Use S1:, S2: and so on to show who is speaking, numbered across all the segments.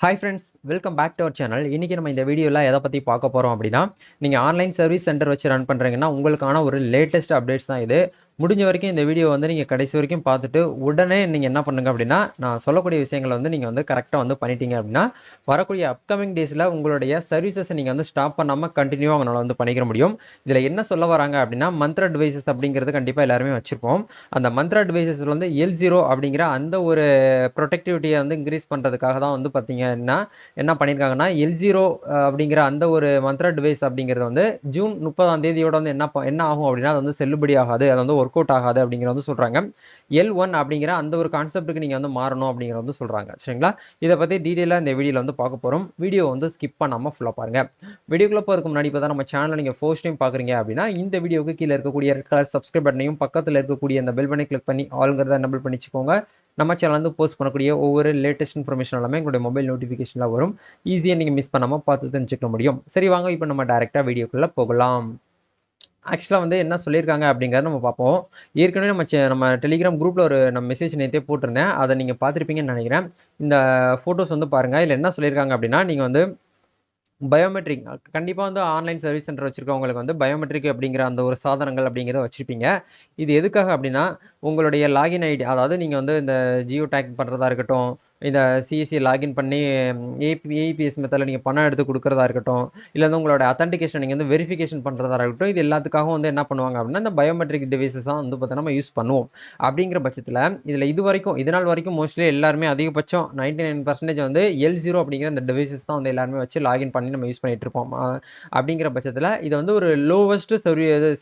S1: Hi friends, welcome back to our channel இன்றைக்கி நம்ம இந்த வீடியோவில் எதை பற்றி பார்க்க போகிறோம் அப்படின்னா நீங்கள் ஆன்லைன் சர்வீஸ் சென்டர் வச்சு ரன் பண்ணுறீங்கன்னா உங்களுக்கான ஒரு லேட்டஸ்ட் அப்டேட்ஸ் தான் இது. முடிஞ்ச வரைக்கும் இந்த வீடியோ வந்து நீங்கள் கடைசி வரைக்கும் பார்த்துட்டு உடனே நீங்கள் என்ன பண்ணுங்க அப்படின்னா நான் சொல்லக்கூடிய விஷயங்களை வந்து நீங்கள் வந்து கரெக்டாக வந்து பண்ணிட்டீங்க அப்படின்னா வரக்கூடிய அப்கமிங் டேஸில் உங்களுடைய சர்வீசஸை நீங்கள் வந்து ஸ்டாப் பண்ணாமல் கண்டினியூவாக அவங்களால வந்து பண்ணிக்க முடியும். இதில் என்ன சொல்ல வராங்க அப்படின்னா மந்த்ரா டிவைசஸ் அப்படிங்கிறது கண்டிப்பாக எல்லாருமே வச்சுருப்போம். அந்த மந்த்ரா டிவைசஸில் வந்து எல் ஜீரோ அப்படிங்கிற அந்த ஒரு ப்ரொடெக்டிவிட்டியை வந்து இன்க்ரீஸ் பண்ணுறதுக்காக தான் வந்து பார்த்தீங்கன்னா என்ன பண்ணியிருக்காங்கன்னா எல் ஜீரோ அப்படிங்கிற அந்த ஒரு மந்த்ரா டிவைஸ் அப்படிங்கிறது வந்து ஜூன் முப்பதாம் தேதியோட வந்து என்ன என்ன ஆகும் அப்படின்னா அது வந்து செல்லுபடி ஆகாது அது வந்து ஒர்க் அவுட் ஆகாது அப்படிங்கிற வந்து சொல்கிறாங்க எல் ஒன் அப்படிங்கிற அந்த ஒரு கான்செப்ட்டுக்கு நீங்கள் வந்து மாறணும் அப்படிங்கிற வந்து சொல்கிறாங்க சரிங்களா? இதை பற்றி டீட்டெயிலாக இந்த வீடியோவில் வந்து பார்க்க போகிறோம் வீடியோ வந்து ஸ்கிப் பண்ணாமல் ஃபுல்லாக பாருங்க. வீடியோக்குள்ளே போகிறதுக்கு முன்னாடி இப்போ தான் நம்ம சேனலில் நீங்கள் ஃபர்ஸ்ட் டைம் பார்க்குறீங்க அப்படின்னா இந்த வீடியோக்கு கீழே இருக்கக்கூடிய ரெட் கலர் சப்ஸ்கிரைப் பட்டனையும் பக்கத்தில் இருக்கக்கூடிய அந்த பெல் பண்ணி கிளிக் பண்ணி ஆளுங்கிறத நம்பிள் பண்ணிச்சுக்கோங்க. நம்ம சேனல்லேருந்து வந்து போஸ்ட் பண்ணக்கூடிய ஒவ்வொரு லேட்டஸ்ட் இன்ஃபர்மேஷன் எல்லாமே எங்களுடைய மொபைல் நோட்டிஃபிகேஷனில் வரும். ஈஸியாக நீங்கள் மிஸ் பண்ணாமல் பார்த்து தெரிஞ்சுக்க முடியும். சரி வாங்க இப்போ நம்ம டேரெக்டாக வீடியோக்குள்ளே போகலாம். ஆக்சுவலாக வந்து என்ன சொல்லியிருக்காங்க அப்படிங்கிறத நம்ம பார்ப்போம். ஏற்கனவே நம்ம நம்ம டெலிகிராம் குரூப்பில் ஒரு நம்ம மெசேஜ் நேற்றே போட்டிருந்தேன். அதை நீங்கள் பார்த்துருப்பீங்கன்னு நினைக்கிறேன். இந்த ஃபோட்டோஸ் வந்து பாருங்கள் இல்லை என்ன சொல்லியிருக்காங்க அப்படின்னா நீங்கள் வந்து பயோமெட்ரிக் கண்டிப்பாக வந்து ஆன்லைன் சர்வீஸ் சென்டர் வச்சுருக்கவங்களுக்கு வந்து பயோமெட்ரிக் அப்படிங்கிற அந்த ஒரு சாதனங்கள் அப்படிங்கிறத வச்சுருப்பீங்க. இது எதுக்காக அப்படின்னா உங்களுடைய லாகின் ஐடி அதாவது நீங்கள் வந்து இந்த ஜியோ டேக் பண்ணுறதா இருக்கட்டும் இந்த சிஎஸ்சி லாகின் பண்ணி ஏபி ஏபிஎஸ் மெத்தடில் நீங்கள் பணம் எடுத்து கொடுக்குறதா இருக்கட்டும் இல்லை வந்து உங்களோட அத்தன்டிகேஷன் நீங்கள் வந்து வெரிஃபிகேஷன் பண்ணுறதா இருக்கட்டும் இது எல்லாத்துக்காகவும் வந்து என்ன பண்ணுவாங்க அப்படின்னா இந்த பயோமெட்ரிக் டிவைசஸ் தான் வந்து பார்த்தா நம்ம யூஸ் பண்ணுவோம். அப்படிங்கிற பட்சத்தில் இதில் இது வரைக்கும் இது நாள் வரைக்கும் மோஸ்ட்லி எல்லாருமே அதிகபட்சம் நைன்டி நைன் பர்சன்டேஜ் வந்து எல் ஜீரோ அப்படிங்கிற அந்த டிவைசஸ் தான் வந்து எல்லாருமே வச்சு லாகின் பண்ணி நம்ம யூஸ் பண்ணிட்டு இருப்போம் அப்படிங்கிற பட்சத்தில் இது வந்து ஒரு லோவஸ்ட்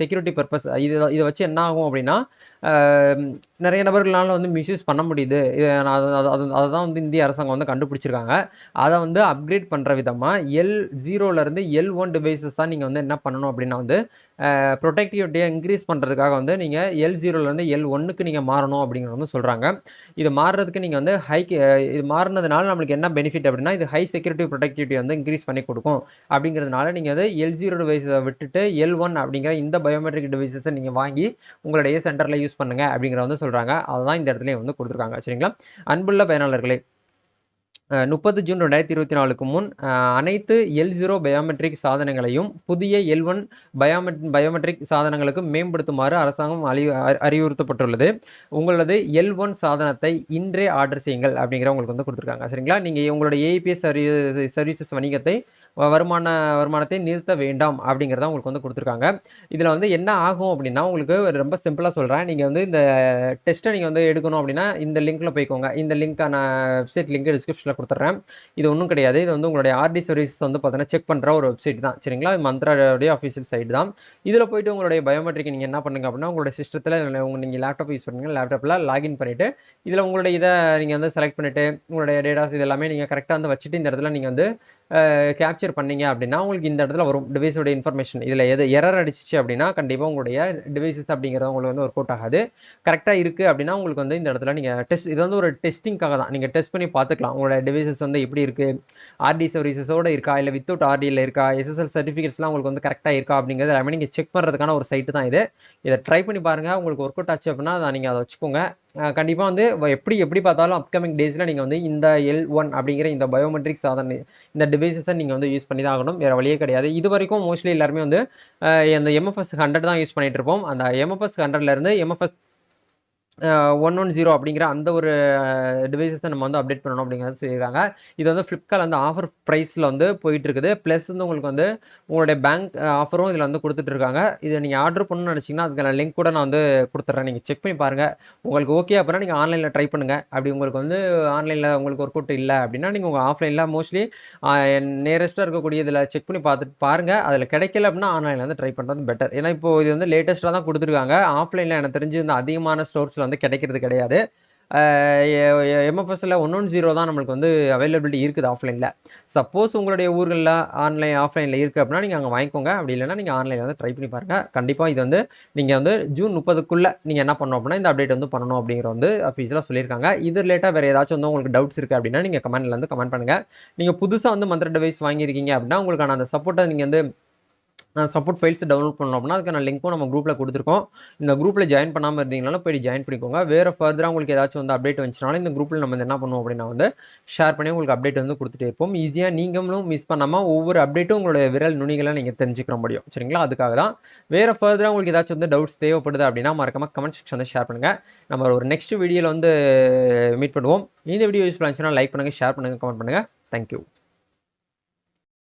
S1: செக்யூரிட்டி பர்பஸ் இது இதை வச்சு என்ன ஆகும் அப்படின்னா நிறைய நபர்களால வந்து மிஸ்யூஸ் பண்ண முடியுது. அதை தான் வந்து இந்திய அரசாங்கம் வந்து கண்டுபிடிச்சிருக்காங்க. அதை வந்து அப்கிரேட் பண்ணுற விதமாக எல் ஜீரோலேருந்து எல் ஒன் டிவைசஸ் தான் நீங்கள் வந்து என்ன பண்ணணும் அப்படின்னா வந்து ப்ரொடெக்டிவிட்டியை இன்க்ரீஸ் பண்ணுறதுக்காக வந்து நீங்கள் எல் ஜீரோலேருந்து எல் ஒன்றுக்கு நீங்கள் மாறணும் அப்படிங்கிறது வந்து சொல்கிறாங்க இது மாறுறதுக்கு நீங்கள் வந்து ஹை இது மாறினதுனால நம்மளுக்கு என்ன பெனிஃபிட் அப்படின்னா இது ஹை செக்யூரிட்டி ப்ரொடெக்டிவிட்டி வந்து இன்க்ரீஸ் பண்ணி கொடுக்கும். அப்படிங்கிறதுனால நீங்கள் வந்து எல் ஜீரோ டிவைஸை விட்டுட்டு எல் ஒன் அப்படிங்கிற இந்த பயோமெட்ரிக் டிவைசஸை நீங்கள் வாங்கி உங்களுடைய சென்டரில் யூஸ் பண்ணுங்க அப்படிங்கிற வந்து சொல்கிறாங்க அதுதான் இந்த இடத்துலையும் வந்து கொடுத்துருக்காங்க. சரிங்களா? அன்புள்ள பயனாளர்களே முப்பது ஜூன் ரெண்டாயிரத்தி இருபத்தி நாலுக்கு முன் அனைத்து எல் ஜீரோ பயோமெட்ரிக் சாதனங்களையும் புதிய எல் ஒன் பயோமெட் பயோமெட்ரிக் சாதனங்களுக்கு மேம்படுத்துமாறு அரசாங்கம் அறி அறிவுறுத்தப்பட்டுள்ளது. உங்களது எல் ஒன் சாதனத்தை இன்றே ஆர்டர் செய்யுங்கள் அப்படிங்கிற உங்களுக்கு வந்து கொடுத்துருக்காங்க. சரிங்களா? நீங்கள் உங்களோட ஏபிஎஸ் சர்வீ சர்வீசஸ் வணிகத்தை வருமான வருமானத்தை நிறுத்த வேண்டாம் அப்படிங்கிறத உங்களுக்கு வந்து கொடுத்துருக்காங்க. இதில் வந்து என்ன ஆகும் அப்படின்னா உங்களுக்கு ரொம்ப சிம்பிளாக சொல்கிறேன் நீங்கள் வந்து இந்த டெஸ்ட்டை நீங்கள் வந்து எடுக்கணும் அப்படின்னா இந்த லிங்க்கில் போய்க்கோங்க. இந்த லிங்க்கான வெப்சைட் லிங்க் டிஸ்கிரிப்ஷனில் கொடுத்துட்றேன் இது ஒன்றும் கிடையாது. இது வந்து உங்களுடைய ஆர்டி சர்வீஸ் வந்து பார்த்தீங்கன்னா செக் பண்ணுற ஒரு வெப்சைட் தான். சரிங்களா? மந்த்ராடைய மந்த்ராவுடைய அஃபிஷியல் சைட் தான். இதில் போயிட்டு உங்களுடைய பயோமெட்ரிக் நீங்கள் என்ன பண்ணுங்க அப்படின்னா உங்களுடைய சிஸ்டத்தில் நீங்கள் லேப்டாப் யூஸ் பண்ணுங்க. லேப்டாப்பில் லாகின் பண்ணிவிட்டு இதில் உங்களுடைய இதை நீங்கள் வந்து செலக்ட் பண்ணிவிட்டு உங்களுடைய டேட்டாஸ் இது எல்லாமே நீங்கள் கரெக்டாக வந்து வச்சுட்டு இந்த இடத்துல நீங்கள் வந்து கேப்சர் பண்ணீங்க அப்படின்னா உங்களுக்கு இந்த இடத்துல வரும். டிவைஸோட இன்ஃபர்மேஷன் இதில் எது எரர் அடிச்சிச்சு அப்படின்னா கண்டிப்பாக உங்களுடைய டிவைசஸ் அப்படிங்கிறது உங்களுக்கு வந்து ஒர்க் அவுட் ஆகாது கரெக்டாக இருக்குது அப்படின்னா உங்களுக்கு வந்து இந்த இடத்துல நீங்கள் டெஸ்ட் இது வந்து ஒரு டெஸ்டிங்காக தான். நீங்கள் டெஸ்ட் பண்ணி பார்த்துக்கலாம். உங்களோட டிவைசஸ் வந்து எப்படி இருக்குது ஆர்டி சர்வீசஸோட இருக்கா? இல்லை வித்தவுட் ஆர்டியில் இருக்கா? எஸ்எஸ்எல் சர்டிஃபிகேட்ஸ்லாம் உங்களுக்கு வந்து கரெக்டாக இருக்கா? அப்படிங்கிறது எல்லாமே நீங்கள் செக் பண்ணுறதுக்கான ஒரு சைட்டு தான் இது. இதை ட்ரை பண்ணி பாருங்கள் உங்களுக்கு ஒர்க் அவுட் ஆச்சு அப்படின்னா அதை நீங்கள் அதை வச்சுக்கோங்க. கண்டிப்பாக வந்து எப்படி எப்படி பார்த்தாலும் அப்கமிங் டேஸில் நீங்கள் வந்து இந்த எல் ஒன் அப்படிங்கிற இந்த பயோமெட்ரிக் சாதனை இந்த டிவைசஸை நீங்கள் வந்து யூஸ் பண்ணி தான் ஆகணும். வேறு வழியே கிடையாது. இது வரைக்கும் மோஸ்ட்லி எல்லாருமே வந்து அந்த இந்த எம்எஃப்எஸ் ஹண்ட்ரட் தான் யூஸ் பண்ணிட்டு இருப்போம். அந்த எம்எஃப்எஸ் ஹண்ட்ரட்லேருந்து எம்எஃப்எஸ் ஒன் ஒன் ஜீரோ அப்படிங்கிற அந்த ஒரு டிவைசஸை நம்ம வந்து அப்டேட் பண்ணணும் அப்படிங்கிறது சொல்லியிருக்காங்க. இது வந்து ஃப்ளிப்கார்ட் வந்து ஆஃபர் ப்ரைஸில் வந்து போயிட்டு இருக்குது ப்ளஸ் வந்து உங்களுக்கு வந்து உங்களுடைய பேங்க் ஆஃபரும் இதில் வந்து கொடுத்துட்டு இருக்காங்க இதை நீங்கள் ஆர்டர் பண்ணணும்னு நினச்சிங்கன்னா அதுக்கான லிங்க் கூட நான் வந்து கொடுத்துட்றேன். நீங்கள் செக் பண்ணி பாருங்கள் உங்களுக்கு ஓகே அப்படின்னா நீங்கள் ஆன்லைனில் ட்ரை பண்ணுங்கள் அப்படி உங்களுக்கு வந்து ஆன்லைனில் உங்களுக்கு ஒர்க் அவுட் இல்லை அப்படின்னா நீங்கள் உங்கள் ஆஃப்லைனில் மோஸ்ட்லி நியரஸ்ட்டாக இருக்கக்கூடிய இதில் செக் பண்ணி பார்த்துட்டு பாருங்கள் அதில் கிடைக்கல அப்படின்னா ஆன்லைனில் வந்து ட்ரை பண்ணுறது பெட்டர் ஏன்னா இப்போ இது வந்து லேட்டஸ்ட்டாக தான் கொடுத்துருக்காங்க. ஆஃப்லைனில் எனக்கு தெரிஞ்சு இந்த அதிகமான ஸ்டோர்ஸில் வந்து கிடைக்கிறது கிடையாது. எம்எஃப்எஸ்ல ஒன் ஒன் ஜீரோ தான் நம்மளுக்கு வந்து அவைலபிலிட்டி இருக்குது ஆஃப்லைனில் சப்போஸ் உங்களுடைய ஊர்களில் ஆன்லைன் ஆஃப்லைனில் இருக்குது அப்படின்னா நீங்கள் அங்கே வாங்கிக்கோங்க. அப்படி இல்லைன்னா நீங்கள் ஆன்லைனில் வந்து ட்ரை பண்ணி பாருங்கள் கண்டிப்பாக இது வந்து நீங்கள் வந்து ஜூன் முப்பதுக்குள்ளே நீங்கள் என்ன பண்ணணும் அப்படின்னா இந்த அப்டேட் வந்து பண்ணணும் அப்படிங்கிற வந்து அஃபீஸில் சொல்லியிருக்காங்க. இது ரிலேட்டாக வேறு ஏதாச்சும் வந்து உங்களுக்கு டவுட்ஸ் இருக்குது அப்படின்னா நீங்கள் கமெண்ட்ல வந்து கமெண்ட் பண்ணுங்கள் நீங்கள் புதுசாக வந்து மந்த்ர டிவைஸ் வாங்கியிருக்கீங்க அப்படின்னா உங்களுக்கான அந்த சப்போர்ட்டை நீங்கள் வந்து சப்போர்ட் ஃபைல்ஸ் டவுன்லோட் பண்ணோம் அப்படின்னா அதுக்கான லிங்க்கும் நம்ம குரூப்பில் கொடுத்துருக்கோம். இந்த குரூப்பில் ஜாயின் பண்ணாமல் இருந்தீங்கனாலும் போய் ஜாயின் பண்ணிக்கோங்க. வேறு ஃபர்தராக உங்களுக்கு ஏதாச்சும் வந்து அப்டேட் வந்துச்சுனாலும் இந்த குரூப்பில் நம்ம என்ன பண்ணுவோம் அப்படின்னா வந்து ஷேர் பண்ணி உங்களுக்கு அப்டேட் வந்து கொடுத்துட்டே இருப்போம். ஈஸியாக நீங்களும் மிஸ் பண்ணாமல் ஒவ்வொரு அப்டேட்டும் உங்களுடைய விரல் நுனிகளை நீங்கள் தெரிஞ்சுக்கிற முடியும். சரிங்களா? அதுக்காக தான். வேறு ஃபர்தராக உங்களுக்கு ஏதாச்சும் வந்து டவுட்ஸ் தேவைப்படுது அப்படின்னா மறக்காம கமெண்ட் செக்ஷன் வந்து ஷேர் பண்ணுங்கள் நம்ம ஒரு நெக்ஸ்ட் வீடியோவில் வந்து மீட் பண்ணுவோம். இந்த வீடியோ யூஸ் இருந்துச்சுன்னா லைக் பண்ணுங்கள் ஷேர் பண்ணுங்கள் கமெண்ட் பண்ணுங்கள் தேங்க்யூ